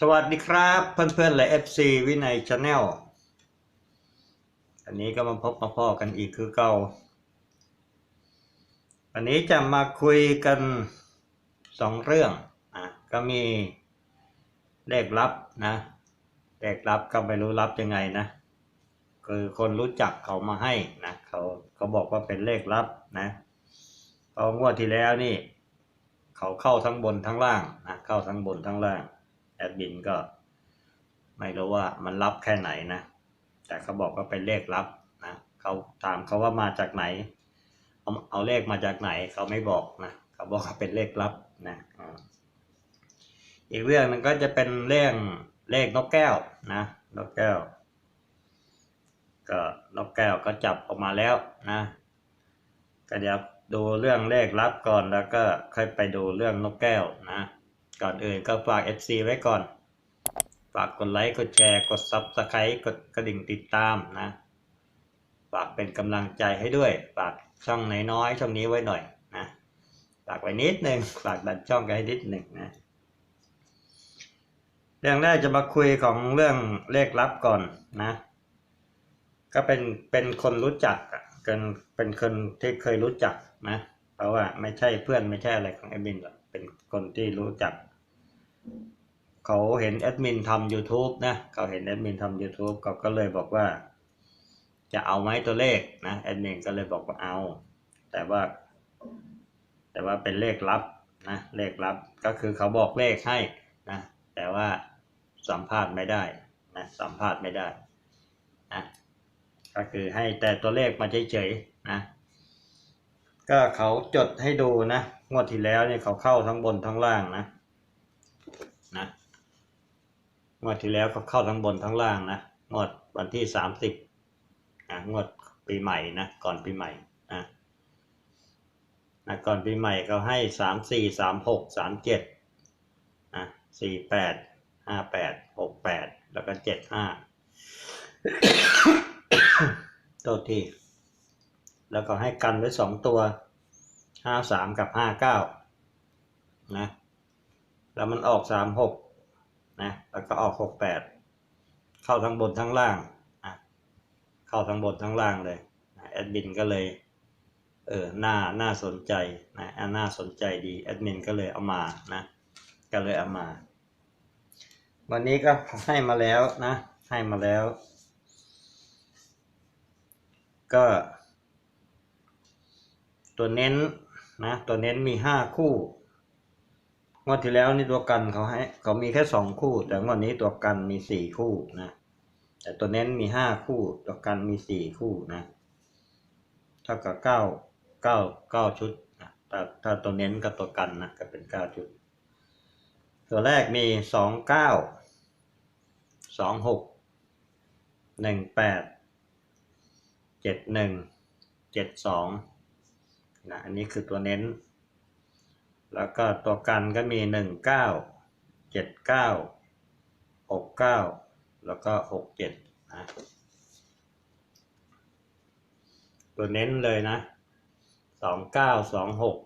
สวัสดีครับเพื่อนๆและ FC วินัยชาแนลอันนี้ก็มาพบมาพ่อกันอีกคือเก่าวันนี้จะมาคุยกันสองเรื่องอะก็มีเลขลับนะเลขลับก็ไม่รู้ลับยังไงนะ คือคนรู้จักเขามาให้นะเขาเขาบอกว่าเป็นเลขลับนะพองวดที่แล้วนี่ เขาเข้าทั้งบนทั้งล่างนะเข้าทั้งบนทั้งล่าง ดมินก็ ไม่รู้ว่ามันรับแค่ไหนนะ แต่เขาบอกว่าเป็นเลขลับนะเขาถามเขาว่ามาจากไหน เอาเอาเลขมาจากไหนเขาไม่บอกนะเขาบอกว่าเป็นเลขลับนะอีกเรื่องหนึงก็จะเป็นเรื่องเลขนกแก้วนะนกแก้ว ก็นกแก้วก็จับออกมาแล้วนะก็เดี๋ยวดูเรื่องเลขลับก่อนแล้วก็ค่อยไปดูเรื่องนกแก้วนะ ก่อนอื่นก็ฝาก FC ไว้ก่อน ฝากกดไลค์ กดแชร์ กด Subscribe กดกระดิ่งติดตามนะ ฝากเป็นกำลังใจให้ด้วย ฝากช่องน้อยๆช่องนี้ไว้หน่อยนะ ฝากไว้นิดหนึ่งฝากดันช่องกันให้นิดหนึ่งนะ เรื่องแรกจะมาคุยของเรื่องเลขลับก่อนนะ ก็เป็นเป็นคนรู้จักอะเป็นเป็นคนที่เคยรู้จักนะ เพราะว่าไม่ใช่เพื่อนไม่ใช่อะไรของแอดมินหรอกเป็นคนที่รู้จัก เขาเห็นแอดมินทำ YouTube นะเขาเห็นแอดมินทำ YouTube เขาก็เลยบอกว่า จะเอาไหมตัวเลขนะแอดมินก็เลยบอกว่าเอา แต่ว่า แต่ว่าเป็นเลขลับนะเลขลับก็คือเขาบอกเลขให้นะแต่ว่าสัมภาษณ์ไม่ได้นะสัมภาษณ์ไม่ได้นะก็คือให้แต่ตัวเลขมาเฉยๆนะก็เขาจดให้ดูนะงวดที่แล้วเนี่ยเขาเข้าทั้งบนทั้งล่างนะ นะงวดที่แล้วเขาเข้าทั้งบนทั้งล่างนะงวดวันที่สามสิบนะงวดปีใหม่นะก่อนปีใหม่นะนะก่อนปีใหม่เขาให้สามสี่สามหกสามเจ็ดนะสี่แปดห้าแปดหกแปดแล้วก็เจ็ดห้าโทษทีแล้วก็ให้กันไว้สองตัวห้าสามกับห้าเก้านะ แล้วมันออกสามหกนะ แล้วก็ออกหกแปด เข้าทั้งบนทั้งล่างนะเข้าทั้งบนทั้งล่างเลยนะแอดมินก็เลย เออหน่าน่าสนใจนะอะน่าสนใจดี แอดมินก็เลยเอามานะ ก็เลยเอามา วันนี้ก็ให้มาแล้วนะ ให้มาแล้ว ก็ ตัวเน้นนะ ตัวเน้นมีห้าคู่ งวดที่แล้วนี่ตัวกันเขาให้เขามีแค่สองคู่ แต่งวดนี้ตัวกันมีสี่คู่นะ แต่ตัวเน้นมีห้าคู่ ตัวกันมีสี่คู่นะเท่ากับเก้าเก้าเก้าชุดนะถ้าถ้าตัวเน้นกับตัวกันนะก็เป็นเก้าชุด ตัวแรกมีสองเก้าสองหกหนึ่งแปดเจ็ดหนึ่งเจ็ดสองนะอันนี้คือตัวเน้น แล้วก็ตัวกันก็มีหนึ่งเก้าเจ็ดเก้าหกเก้าแล้วก็หกเจ็ดนะ ตัวเน้นเลยนะสองเก้าสองหก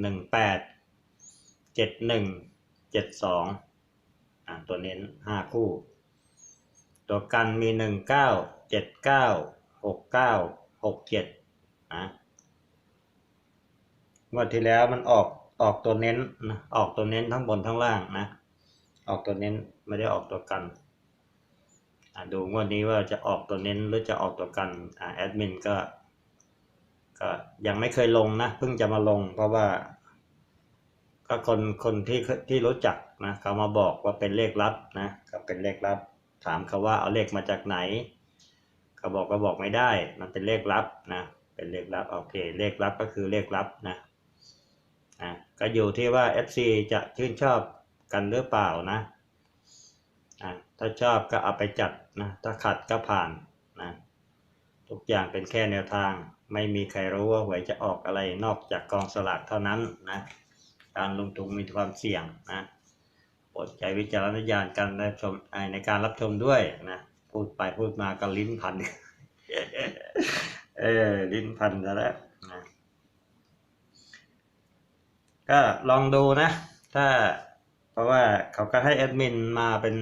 หนึ่งแปดเจ็ดหนึ่งเจ็ดสองอ่าตัวเน้นห้าคู่ ตัวกันมีหนึ่งเก้าเจ็ดเก้าหกเก้าหกเจ็ดนะงวดที่แล้วมันออก ออกตัวเน้นนะออกตัวเน้นทั้งบนทั้งล่างนะ ออกตัวเน้นไม่ได้ออกตัวกันอะดูงวดนี้ว่าจะออกตัวเน้นหรือจะออกตัวกันอ่าแอดมินก็ก็ยังไม่เคยลงนะเพิ่งจะมาลงเพราะว่า ก็คนคนที่ที่รู้จักนะเขามาบอกว่าเป็นเลขลับนะก็เป็นเลขลับ ถามเขาว่าเอาเลขมาจากไหนเขาบอกก็บอกไม่ได้ มันเป็นเลขลับนะเป็นเลขลับโอเค เลขลับก็คือเลขลับนะอะ ก็อยู่ที่ว่า FC จะชื่นชอบกันหรือเปล่านะอะถ้าชอบก็เอาไปจัดนะถ้าขัดก็ผ่านนะทุกอย่างเป็นแค่แนวทาง ไม่มีใครรู้ว่าหวยจะออกอะไรนอกจากกองสลากเท่านั้นนะการลงทุนมีความเสี่ยงนะโปรดใช้วิจารณญาณการรับชมในการรับชมด้วยนะพูดไปพูดมาก็ลิ้นพัน เออลิ้นพันแล้วนะ ก็ลองดูนะ ถ้าเพราะว่าเขาก็ให้แอดมินมาเป็น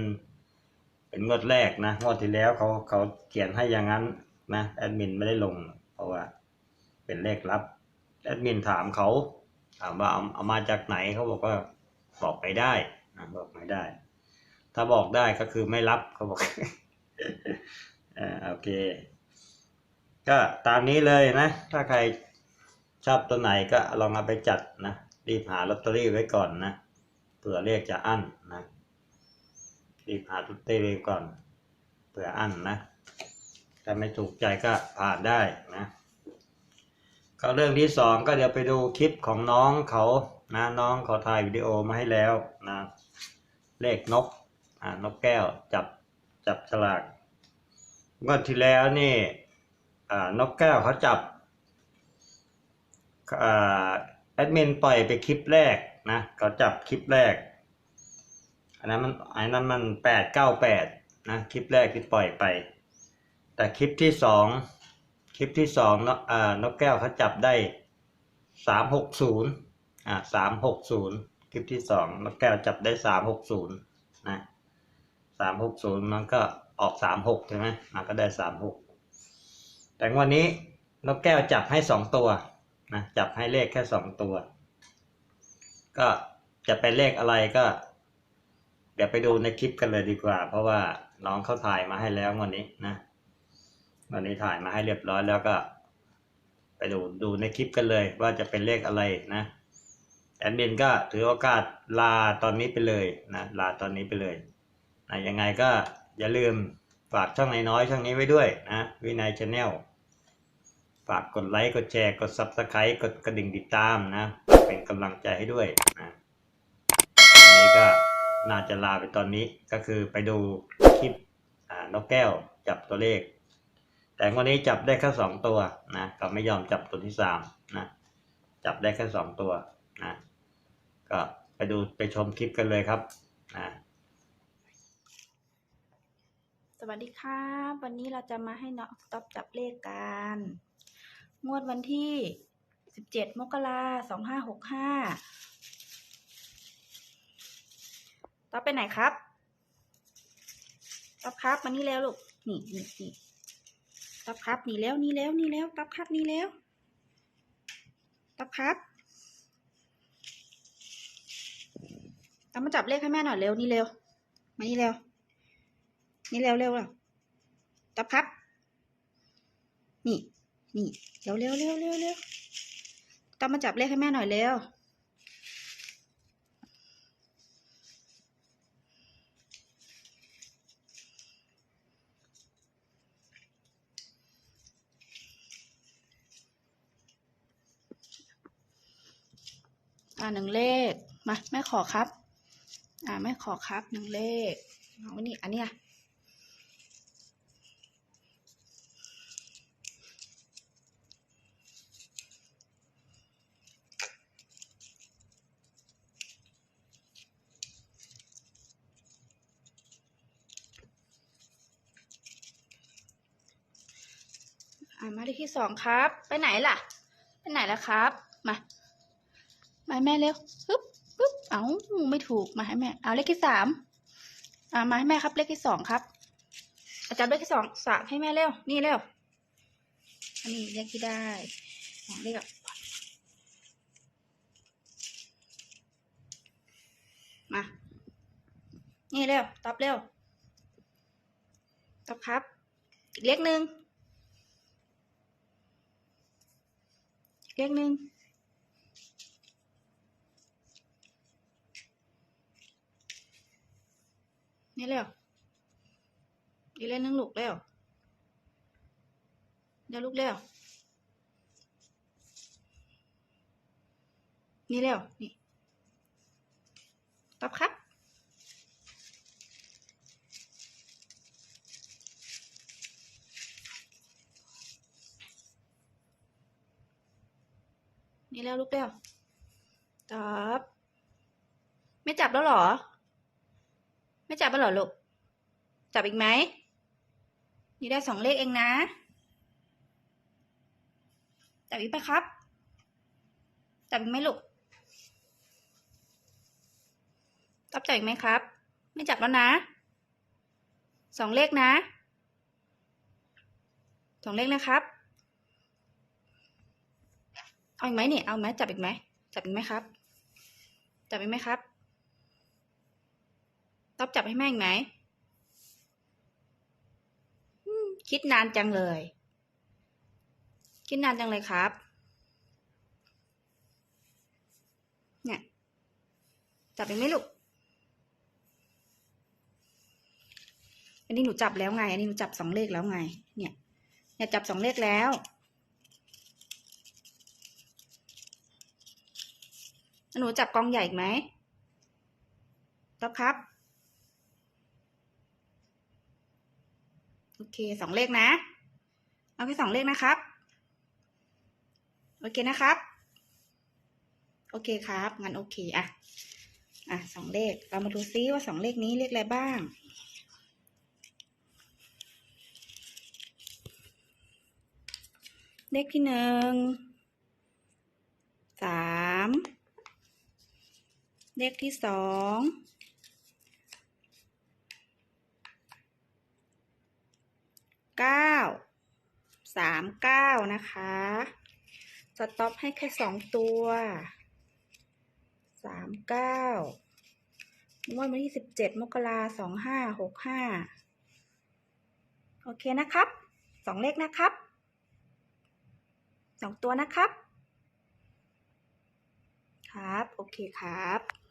เป็นงวดแรกนะงวดที่แล้วเขาเขาเขียนให้อย่างนั้นนะแอดมินไม่ได้ลง เพราะว่าเป็นเลขลับแอดมินถามเขาถามว่าเอาเอามาจากไหนเขาบอกว่าบอกไม่ได้นะบอกไม่ได้ ถ้าบอกได้ก็คือไม่รับเขาบอกอโอเค ก็ตามนี้เลยนะ ถ้าใครชอบตัวไหนก็ลองเอาไปจัดนะ รีบหาลอตเตอรี่ไว้ก่อนนะเผื่อเลขจะอั้นนะรีบหาลอตเตอรี่ก่อนเผื่ออั้นนะถ้าไม่ถูกใจก็ผ่านได้นะก็เรื่องที่สองก็เดี๋ยวไปดูคลิปของน้องเขานะน้องเขาถ่ายวิดีโอมาให้แล้วนะเลขนกอ่านกแก้วจับจับฉลากงวดที่แล้วนี่อ่านกแก้วเขาจับอ่า แอดมินปล่อยไปคลิปแรกนะเขาจับคลิปแรก อันนั้นมันอันนั้นมันแปดเก้าแปดนะคลิปแรกที่ปล่อยไป แต่คลิปที่สองคลิปที่สองนาะอ่านกแก้วเขาจับได้สามหกศูนย์อ่าสามหกศูนย์คลิปที่สองนกแก้วจับได้สามหกศูนย์นะสามหกศูนย์มันก็ออกสามหกใช่ไหมมันก็ได้สามหกแต่วันนี้นกแก้วจับให้สองตัว นะจับให้เลขแค่สองตัว ก็จะเป็นเลขอะไรก็ เดี๋ยวไปดูในคลิปกันเลยดีกว่า เพราะว่าน้องเขาถ่ายมาให้แล้ววันนี้นะวันนี้ถ่ายมาให้เรียบร้อยแล้วก็ ไปดูดูในคลิปกันเลย ว่าจะเป็นเลขอะไรนะแอดมินก็ถือโอกาสลาตอนนี้ไปเลยนะลาตอนนี้ไปเลยนะยังไงก็อย่าลืมฝากช่องน้อยๆช่องนี้ไว้ด้วยนะวินัยชาแนล ฝากกดไลค์ กดแชร์ กด Subscribe กดกระดิ่งติดตามนะ เป็นกำลังใจให้ด้วยนะวันนี้ก็น่าจะลาไปตอนนี้ก็คือไปดูคลิปนกแก้วจับตัวเลข แต่วันนี้จับได้แค่สองตัวนะก็ไม่ยอมจับตัวที่สามนะจับได้แค่สองตัวนะก็ไปดูไปชมคลิปกันเลยครับนะสวัสดีครับ วันนี้เราจะมาให้น้องต๊อบจับเลขกัน งวดวันที่ 17 มกราคม2565ต๊อบไปไหนครับต๊อบครับมานี่แล้วลูก นี่นี่นี่ต๊อบครับนี่แล้วนี่แล้วนี่แล้วต๊อบครับนี่แล้วต๊อบครับต๊อบมาจับเลขให้แม่หน่อยเร็วนี่เร็ว มานี่เร็ว นี่เร็วเร็วเร็วตับครับ นี่ นี่เร็วเร็วเร็วเร็วเร็วต้องมาจับเลขให้แม่หน่อยเร็วอ่าหนึ่งเลข มาแม่ขอครับ อ่าแม่ขอครับหนึ่งเลขเอาไว้นี่อันเนี้ย มาเลขที่สองครับ ไปไหนล่ะ ไปไหนแล้วครับ มา มาให้แม่เร็วปึ๊บปึ๊บเอาไม่ถูก มาให้แม่ เอาเลขที่สามอ่ามาให้แม่ครับ เลขที่สองครับ อาจารย์เลขที่สองสามให้แม่เร็ว นี่เร็ว อันนี้เลขที่ได้สองเลขอะมา นี่เร็ว ตอบเร็ว ตอบครับ เลขหนึ่ง อีกเลขหนึ่งนี่เร็วอีกเล่นนึงลูกเร็วเดี๋ยวลูกเร็วนี่เร็วนี่ตอบครับ นี่เร็วลูกเร็วตอบไม่จับแล้วหรอ ไม่จับแล้วหรอลูก จับอีกไหม นี่ได้สองเลขเองนะ จับอีกปะครับ จับอีกไหมลูกตต๊อบจับอีกไหมครับ ไม่จับแล้วนะ สองเลขนะ สองเลขนะครับ เอาอีกไหมเนี่ย เอาไหมจับอีกไหม จับอีกไหมครับ จับอีกไหมครับตอบจับให้แม่อีกไหม คิดนานจังเลย คิดนานจังเลยครับ เนี่ย จับอีกไหมลูก อันนี้หนูจับแล้วไง อันนี้หนูจับสองเลขแล้วไง เนี่ย เนี่ยจับสองเลขแล้ว หนูจับกองใหญ่ไหมต๊อบครับ โอเคสองเลขนะ เอาแค่สองเลขนะครับ โอเคนะครับ โอเคครับงั้นโอเคอะอะสองเลข เรามาดูซิว่าสองเลขนี้เลขอะไรบ้างเลขที่หนึ่งสาม เลขที่สองเก้าสามเก้านะคะ สต็อปให้แค่สองตัวสามเก้างวดวันที่สิบเจ็ดมกราสองห้าหกห้าโอเคนะครับสองเลขนะครับสองตัวนะครับ ครับ โอเคครับ